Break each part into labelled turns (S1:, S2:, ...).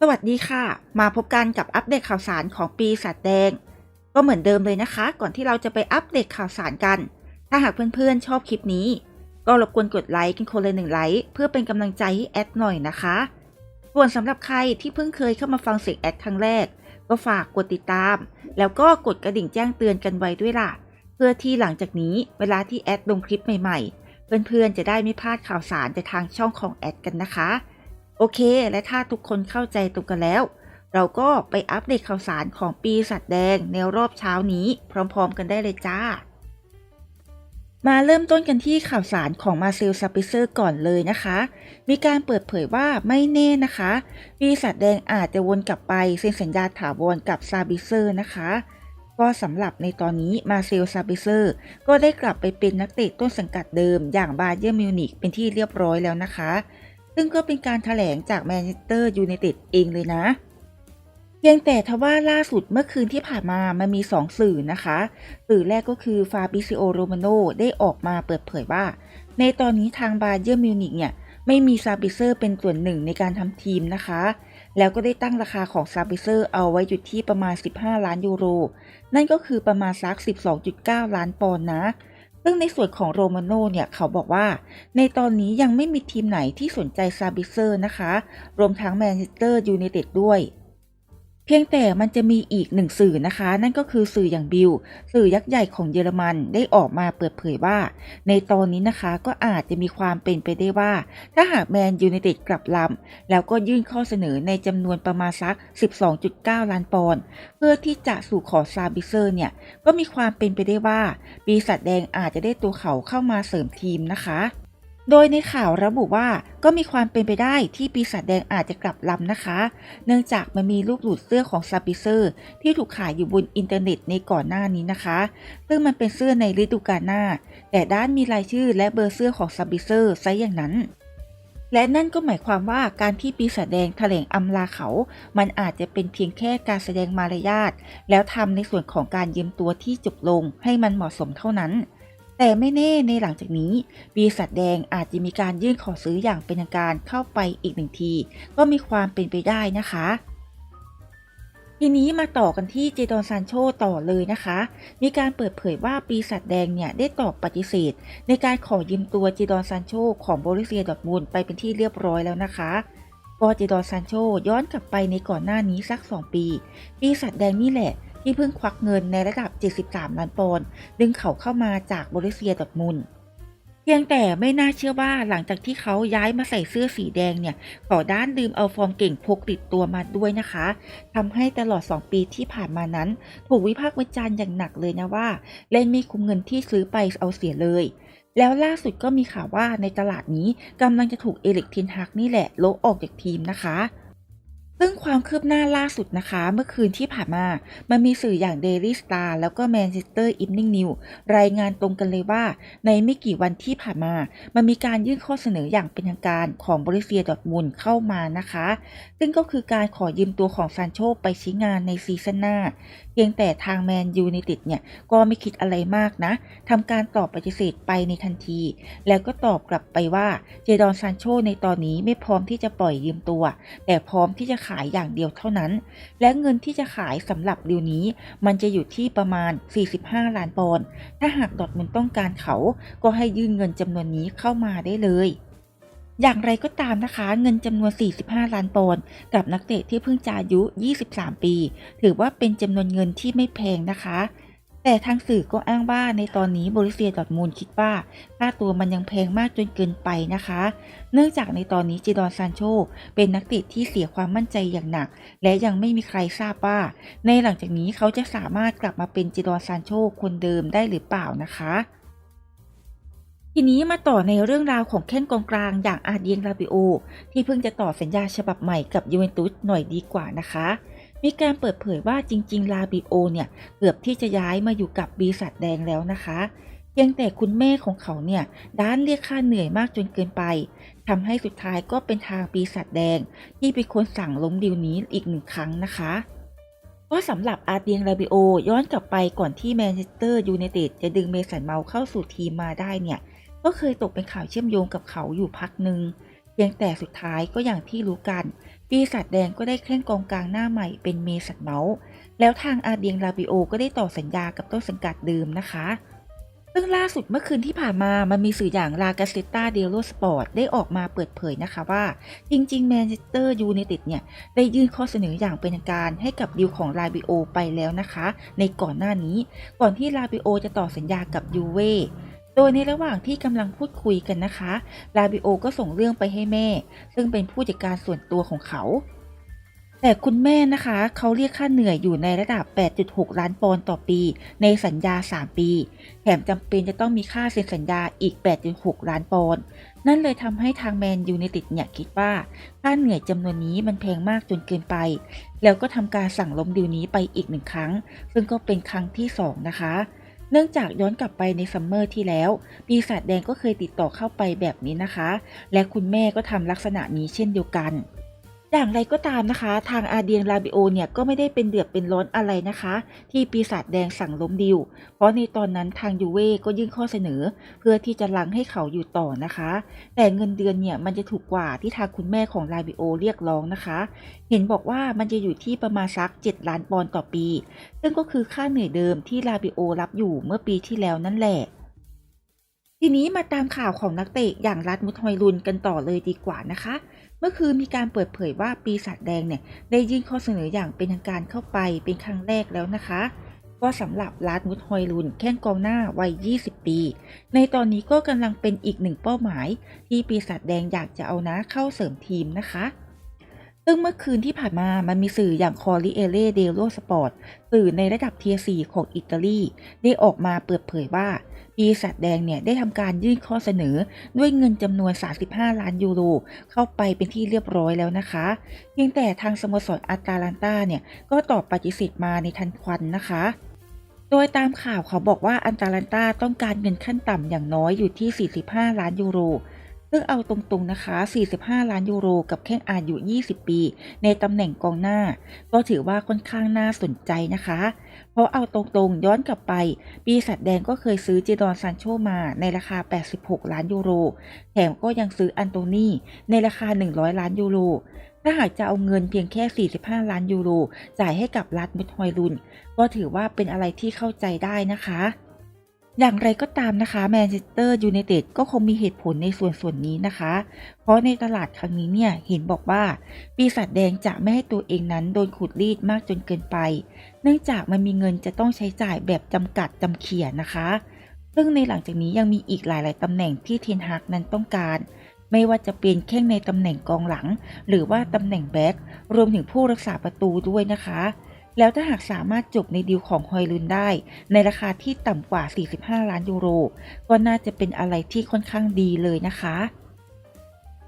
S1: สวัสดีค่ะ มาพบกันกับอัปเดตข่าวสารของปีศาจแดง ก็เหมือนเดิมเลยนะคะ ก่อนที่เราจะไปอัปเดตข่าวสารกัน ถ้าหากเพื่อนๆชอบคลิปนี้ ก็รบกวนกดไลค์กันคนละหนึ่งไลค์เพื่อเป็นกำลังใจให้แอดหน่อยนะคะ ส่วนสำหรับใครที่เพิ่งเคยเข้ามาฟังเสียงแอดครั้งแรก ก็ฝากกดติดตาม แล้วก็กดกระดิ่งแจ้งเตือนกันไว้ด้วยล่ะ เพื่อที่หลังจากนี้เวลาที่แอดลงคลิปใหม่ๆ เพื่อนๆจะได้ไม่พลาดข่าวสารจากทางช่องของแอดกันนะคะ โอเค และถ้าทุกคนเข้าใจตรงกันแล้ว เราก็ไปอัปเดตข่าวสารของปีสัตว์แดงในรอบเช้านี้พร้อมๆกันได้เลยจ้า มาเริ่มต้นกันที่ข่าวสารของมาเซลซาปิเซอร์ก่อนเลยนะคะ มีการเปิดเผยว่าไม่แน่นะคะ ปีศาจแดงอาจจะวนกลับไปเซ็นสัญญาถาวรกับซาบิเซอร์นะคะก็สำหรับในตอนนี้มาเซลซาบิเซอร์ ก็ได้กลับไปเป็นนักเตะต้นสังกัดเดิมอย่างบาเยอร์มิวนิกเป็นที่เรียบร้อยแล้วนะคะ ซึ่งก็เป็นการถแถลงจากแมนเชสเตอร์ยูไนเต็ดเองเลยนะ เพียงแต่ทว่าล่าสุดเมื่อคืนที่ผ่านมามันมี 2 สื่อนะคะ สื่อแรกก็คือฟาบิซิโอโรมาโนได้ออกมาเปิดเผยว่า ในตอนนี้ทางบาเยอร์มิวนิกเนี่ยไม่มีซาบิเซอร์เป็นส่วนหนึ่งในการทำทีมนะคะ แล้วก็ได้ตั้งราคาของซาบิเซอร์เอาไว้อยู่ที่ประมาณ 15 ล้านยูโร นั่นก็คือประมาณสัก 12.9 ล้านปอนด์นะ ซึ่งในส่วนของโรมาโน่เนี่ยเขาบอกว่า ในตอนนี้ยังไม่มีทีมไหนที่สนใจซาบิเซอร์นะคะ รวมทั้งแมนเชสเตอร์ยูไนเต็ดด้วย เพียงแต่มันจะมีอีกหนึ่งสื่อนะคะ นั่นก็คือสื่ออย่างบิลสื่อยักษ์ใหญ่ของเยอรมันได้ออกมาเปิดเผยว่า ในตอนนี้นะคะก็อาจจะมีความเป็นไปได้ว่า ถ้าหากแมนยูไนเต็ดกลับลำแล้วก็ยื่นข้อเสนอในจำนวนประมาณสัก 12.9 ล้านปอนด์เพื่อที่จะสู่ขอซาบิเซอร์เนี่ย ก็มีความเป็นไปได้ว่าปีศาจแดงอาจจะได้ตัวเขาเข้ามาเสริมทีมนะคะ โดยในข่าวระบุว่าก็มีความเป็นไปได้ที่ปีศาจแดงอาจจะกลับลำนะคะ เนื่องจากมันมีลูกหลุดเสื้อของซาบิเซอร์ ที่ถูกขายอยู่บนอินเทอร์เน็ตในก่อนหน้านี้นะคะ ซึ่งมันเป็นเสื้อในฤดูกาลหน้า แต่ด้านมีรายชื่อและเบอร์เสื้อของซาบิเซอร์ซะอย่างนั้น และนั่นก็หมายความว่าการที่ปีศาจแดงแถลงอำลาเขา มันอาจจะเป็นเพียงแค่การแสดงมารยาทแล้วทำในส่วนของการยืมตัวที่จบลงให้มันเหมาะสมเท่านั้น แต่ไม่แน่ในหลังจากนี้ปีศาจแดงอาจจะมีการยื่นขอซื้ออย่างเป็นทางการเข้าไปอีกหนึ่งที ก็มีความเป็นไปได้นะคะทีนี้มาต่อกันที่เจดอนซานโชต่อเลยนะคะ มีการเปิดเผยว่าปีศาจแดงเนี่ยได้ตอบปฏิเสธ ในการขอยืมตัวเจดอนซานโชของโบริเซียดอทมุนไปเป็นที่เรียบร้อยแล้วนะคะก็เจดอนซานโชย้อนกลับไปในก่อนหน้านี้สัก 2 ปี ปีศาจแดงนี่แหละ ที่เพิ่งควักเงินในระดับ 73 ล้านปอนด์ดึงเขาเข้ามาจากโบริเซียดอทมุนเพียงแต่ไม่น่าเชื่อว่าหลังจากที่เขาย้ายมาใส่เสื้อสีแดงเนี่ยขอด้านลืมเอาฟอร์มเก่งพกติดตัวมาด้วยนะคะทำให้ตลอด 2 ปีที่ผ่านมานั้น ถูกวิพากษ์วิจารณ์อย่างหนักเลยนะว่า เล่นไม่คุ้มเงินที่ซื้อไปเอาเสียเลย แล้วล่าสุดก็มีข่าวว่าในตลาดนี้กำลังจะถูกเอลิกทินฮักนี่แหละโลออกจากทีมนะคะ ซึ่งความคืบหน้าล่าสุดนะคะ เมื่อคืนที่ผ่านมา มันมีสื่ออย่าง Daily Star แล้วก็ Manchester Evening News รายงานตรงกันเลยว่า ในไม่กี่วันที่ผ่านมา มันมีการยื่นข้อเสนออย่างเป็นทางการของบริเซียดอทมุนเข้ามานะคะ ซึ่งก็คือการขอยืมตัวของซานโชไปใช้งานในซีซั่นหน้า เพียงแต่ทางแมนยูไนต็ดเนี่ย ก็ไม่คิดอะไรมากนะทำการตอบปฏิเสธไปในทันที แล้วก็ตอบกลับไปว่าเจดอนซานโชในตอนนี้ไม่พร้อมที่จะปล่อยยืมตัว แต่พร้อมที่จะขายอย่างเดียวเท่านั้น และเงินที่จะขายสำหรับดีลนี้ มันจะอยู่ที่ประมาณ 45 ล้านปอนด์ถ้าหากดอร์ทมุนต้องการเขาก็ให้ยื่นเงินจำนวนนี้เข้ามาได้เลยอย่างไรก็ตามนะคะ เงินจำนวน 45 ล้านปอนด์กับนักเตะที่เพิ่งจะอายุ 23 ปี ถือว่าเป็นจำนวนเงินที่ไม่แพงนะคะ แต่ทางสื่อก็อ้างว่าในตอนนี้บริเซียดอทมุนด์คิดว่าค่าตัวมันยังแพงมากจนเกินไปนะคะ เนื่องจากในตอนนี้เจดอนซานโช เป็นนักเตะที่เสียความมั่นใจอย่างหนัก และยังไม่มีใครทราบว่า ในหลังจากนี้เขาจะสามารถกลับมาเป็นเจดอนซานโชคนเดิมได้หรือเปล่านะคะทีนี้มาต่อในเรื่องราวของแข้งกองกลางอย่างอาเดียงลาบิโอ ที่เพิ่งจะต่อสัญญาฉบับใหม่กับยูเวนตุสหน่อยดีกว่านะคะ มีการเปิดเผยว่าจริง ๆ ลาบิโอเนี่ยเกือบที่จะย้ายมาอยู่กับบีสัตแดงแล้วนะคะเพียงแต่คุณแม่ของเขาเนี่ยด้านเรียกค่าเหนื่อยมากจนเกินไปทำให้สุดท้ายก็เป็นทางปีศาจแดง ที่เป็นคนสั่งล้มดีลนี้อีกหนึ่งครั้งนะคะก็สำหรับอาเตียงลาบิโอย้อนกลับไปก่อนที่แมนเชสเตอร์ยูไนเต็ดจะดึงเมสันเมาเข้าสู่ทีมมาได้เนี่ย ก็เคยตกเป็นข่าวเชื่อมโยงกับเขาอยู่พักหนึ่ง เพียงแต่สุดท้ายก็อย่างที่รู้กัน ปีศาจแดงก็ได้แข้งกองกลางหน้าใหม่เป็นเมสันเมาส์แล้วทางอาเดียงลาบิโอก็ได้ต่อสัญญากับต้นสังกัดเดิมนะคะ ซึ่งล่าสุดเมื่อคืนที่ผ่านมามันมีสื่ออย่างลากาเซต t าเดลโ o สปอร์ตได้ออกมาเปิดเผยนะคะว่า จริงๆแมนเชสเตอร์ยูไนเต็ดเนี่ย ได้ยื่นข้อเสนออย่างเป็นทางการให้กับดิวของลาบิโอไปแล้วนะคะ ในก่อนหน้านี้ก่อนที่ลาบิโอจะต่อสัญญากับยูเว่ โดยในระหว่างที่กำลังพูดคุยกันนะคะ ลาบิโอก็ส่งเรื่องไปให้แม่ ซึ่งเป็นผู้จัดการส่วนตัวของเขา แต่คุณแม่นะคะ เขาเรียกค่าเหนื่อยอยู่ในระดับ 8.6 ล้านปอนด์ต่อปี ในสัญญา 3 ปี แถมจำเป็นจะต้องมีค่าเซ็นสัญญาอีก 8.6 ล้านปอนด์ นั่นเลยทำให้ทางแมนยูไนต็ดเนี่ยคิดว่า ค่าเหนื่อยจำนวนนี้มันแพงมากจนเกินไป แล้วก็ทำการสั่งล้มดีลนี้ไปอีกหนึ่งครั้ง ซึ่งก็เป็นครั้งที่ 2 นะคะ เนื่องจากย้อนกลับไปในซัมเมอร์ที่แล้ว ปีศาจแดงก็เคยติดต่อเข้าไปแบบนี้นะคะ และคุณแม่ก็ทำลักษณะนี้เช่นเดียวกัน อย่างไรก็ตามนะคะ ทางอาเดียนลาบิโอเนี่ยก็ไม่ได้เป็นเดือดเป็นร้อนอะไรนะคะ ที่ปีศาจแดงสั่งล้มดิว เพราะในตอนนั้นทางยูเว่ก็ยื่นข้อเสนอ เพื่อที่จะลังให้เขาอยู่ต่อนะคะ แต่เงินเดือนเนี่ยมันจะถูกกว่าที่ทางคุณแม่ของลาบิโอเรียกร้องนะคะ เห็นบอกว่ามันจะอยู่ที่ประมาณสัก 7 ล้านปอนด์ต่อปี ซึ่งก็คือค่าเหนื่อยเดิมที่ลาบิโอรับอยู่เมื่อปีที่แล้วนั่นแหละ ทีนี้มาตามข่าวของนักเตะอย่างรัฐมุทฮอยลุนกันต่อเลยดีกว่านะคะ เมื่อคืนมีการเปิดเผยว่าปีศาจแดงเนี่ยได้ยื่นข้อเสนออย่างเป็นทางการเข้าไปเป็นครั้งแรกแล้วนะคะก็สำหรับรัฐมุทฮอยลุนแข้งกองหน้าวัย 20 ปี ในตอนนี้ก็กำลังเป็นอีกหนึ่งเป้าหมาย ที่ปีศาจแดงอยากจะเอานะเข้าเสริมทีมนะคะ ซึ่งเมื่อคืนที่ผ่านมามันมีสื่ออย่างคอริเอเล่เดโ o สปอร์ตสื่อในระดับเทีย4ของอิตาลี ได้ออกมาเปิดเผยว่าปีศาจแดงเนี่ยได้ทำการยื่นข้อเสนอด้วยเงินจำนวน 35 ล้านยูโร เข้าไปเป็นที่เรียบร้อยแล้วนะคะ เพียงแต่ทางสโมสรอาตาลันตาเนี่ยก็ตอบปฏิเสธมาในทันควันนะคะ โดยตามข่าวเขาบอกว่าอันตาลันตาต้องการเงินขั้นต่ำอย่างน้อยอยู่ที่ 45 ล้านยูโร ซึ่งเอาตรงๆนะคะ 45 ล้านยูโร กับแข้งอายุ 20 ปี ในตำแหน่งกองหน้า ก็ถือว่าค่อนข้างน่าสนใจนะคะ เพราะเอาตรงๆย้อนกลับไป ปีศาจแดงก็เคยซื้อเจดอนซานโชมาในราคา 86 ล้านยูโร แถมก็ยังซื้ออันโตนีในราคา 100 ล้านยูโรถ้าหากจะเอาเงินเพียงแค่ 45 ล้านยูโร จ่ายให้กับรัฐมุทฮอยลุน ก็ถือว่าเป็นอะไรที่เข้าใจได้นะคะ อย่างไรก็ตามนะคะแมนเชสเตอร์ยูไนเต็ดก็คงมีเหตุผลในส่วนส่วนนี้นะคะ เพราะในตลาดครั้งนี้เนี่ยเห็นบอกว่า ปีศาจแดงจะไม่ให้ตัวเองนั้นโดนขูดรีดมากจนเกินไป เนื่องจากมันมีเงินจะต้องใช้จ่ายแบบจำกัดจำเขียนนะคะ ซึ่งในหลังจากนี้ยังมีอีกหลายๆตำแหน่งที่เทนฮากนั้นต้องการ ไม่ว่าจะเป็นแข้งในตำแหน่งกองหลัง หรือว่าตำแหน่งแบ็กรวมถึงผู้รักษาประตูด้วยนะคะ แล้วถ้าหากสามารถจบในดีลของฮอยลุนได้ ในราคาที่ต่ำกว่า 45 ล้านยูโร ก็น่าจะเป็นอะไรที่ค่อนข้างดีเลยนะคะ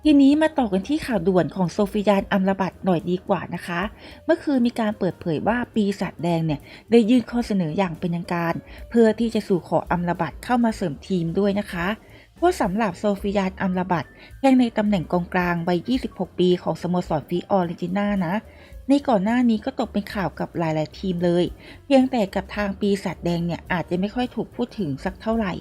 S1: ทีนี้มาต่อกันที่ข่าวด่วนของโซฟิยานอัมรบัตหน่อยดีกว่านะคะ เมื่อคืนมีการเปิดเผยว่าปีศาจแดงเนี่ยได้ยื่นข้อเสนออย่างเป็นทางการ เพื่อที่จะสู่ขออัมรบัตเข้ามาเสริมทีมด้วยนะคะเพราะสำหรับโซฟิยานอัมราบัตแข่งในตำแหน่งกองกลางวัย 26 ปีของสโมสรฟิออริจินานะ ในก่อนหน้านี้ก็ตกเป็นข่าวกับหลาย ๆ ทีมเลย เพียงแต่กับทางปีศาจแดงเนี่ยอาจจะไม่ค่อยถูกพูดถึงสักเท่าไหร่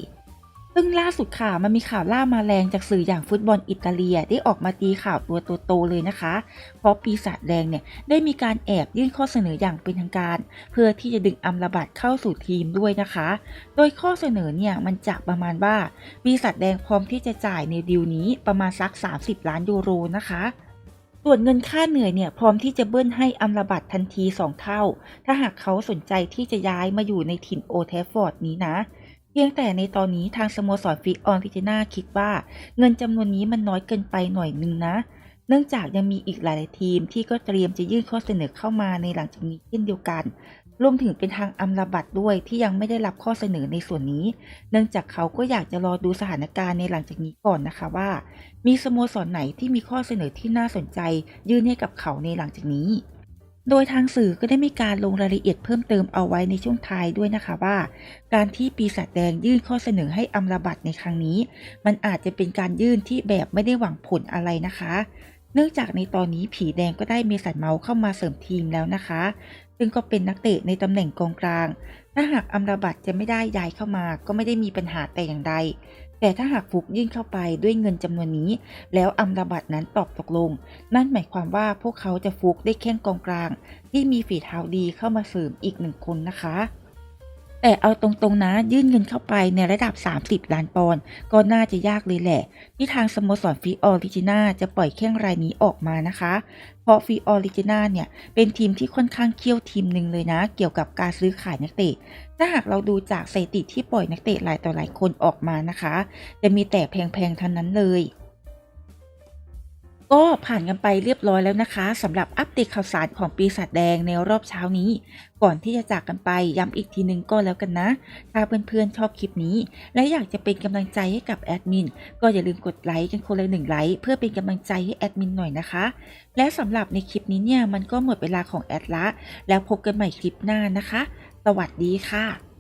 S1: ซึ่งล่าสุดข่าวมันมีข่าวล่ามาแรงจากสื่ออย่างฟุตบอลอิตาเลียได้ออกมาตีข่าวตัวโตๆเลยนะคะ เพราะปีศาจแดงเนี่ยได้มีการแอบยื่นข้อเสนออย่างเป็นทางการ เพื่อที่จะดึงอัมราบัตเข้าสู่ทีมด้วยนะคะ โดยข้อเสนอเนี่ยมันจะประมาณว่าปีศาจแดงพร้อมที่จะจ่ายในดีลนี้ประมาณสัก 30 ล้านยูโรนะคะ ส่วนเงินค่าเหนื่อยเนี่ยพร้อมที่จะเบิ้ลให้อัมรบัตทันที 2 เท่า ถ้าหากเขาสนใจที่จะย้ายมาอยู่ในถิ่นโอเทฟฟอร์ดนี้นะ เพียงแต่ในตอนนี้ทางสโมสรฟิกออนติจนาคิดว่า เงินจำนวนนี้มันน้อยเกินไปหน่อยนึงนะ เนื่องจากยังมีอีกหลายทีมที่ก็เตรียมจะยื่นข้อเสนอเข้ามาในหลังจากนี้เช่นเดียวกัน รวมถึงเป็นทางอัมราบัตด้วยที่ยังไม่ได้รับข้อเสนอในส่วนนี้ เนื่องจากเขาก็อยากจะรอดูสถานการณ์ในหลังจากนี้ก่อนนะคะว่า มีสโมสรไหนที่มีข้อเสนอที่น่าสนใจ ยื่นให้กับเขาในหลังจากนี้ โดยทางสื่อก็ได้มีการลงรายละเอียดเพิ่มเติมเอาไว้ในช่วงท้ายด้วยนะคะว่า การที่ปีศาจแดงยื่นข้อเสนอให้อัมราบัตในครั้งนี้ มันอาจจะเป็นการยื่นที่แบบไม่ได้หวังผลอะไรนะคะเนื่องจากในตอนนี้ผีแดงก็ได้เมสันเมาส์เข้ามาเสริมทีมแล้วนะคะ ซึ่งก็เป็นนักเตะในตำแหน่งกองกลาง ถ้าหากอัมราบัตจะไม่ได้ย้ายเข้ามาก็ไม่ได้มีปัญหาแต่อย่างใด แต่ถ้าหากฟุกยื่นเข้าไปด้วยเงินจำนวนนี้ แล้วอัมราบัตนั้นตอบตกลง นั่นหมายความว่าพวกเขาจะฟุกได้แข้งกองกลาง ที่มีฝีเท้าดีเข้ามาเสริมอีกหนึ่งคนนะคะ แต่เอาตรงๆนะยื่นเงินเข้าไปในระดับ 30 ล้านปอนด์ก็น่าจะยากเลยแหละ ที่ทางสโมสรฟิออริจินาจะปล่อยแข้งรายนี้ออกมานะคะ เพราะฟิออริจินาเนี่ย เป็นทีมที่ค่อนข้างเคี่ยวทีมหนึ่งเลยนะ เกี่ยวกับการซื้อขายนักเตะ ถ้าหากเราดูจากสถิติที่ปล่อยนักเตะหลายต่อหลายคนออกมานะคะ จะมีแต่แพงๆทั้งนั้นเลย ก็ผ่านกันไปเรียบร้อยแล้วนะคะสำหรับอัปเดตข่าวสารของปีศาจแดงในรอบเช้านี้ ก่อนที่จะจากกันไปย้ำอีกทีนึงก็แล้วกันนะ ถ้าเพื่อนๆชอบคลิปนี้ และอยากจะเป็นกำลังใจให้กับแอดมินก็อย่าลืมกดไลค์กันคนละหนึ่งไลค์เพื่อเป็นกำลังใจให้แอดมินหน่อยนะคะ และสำหรับในคลิปนี้เนี่ยมันก็หมดเวลาของแอดละแล้วพบกันใหม่คลิปหน้านะคะ สวัสดีค่ะ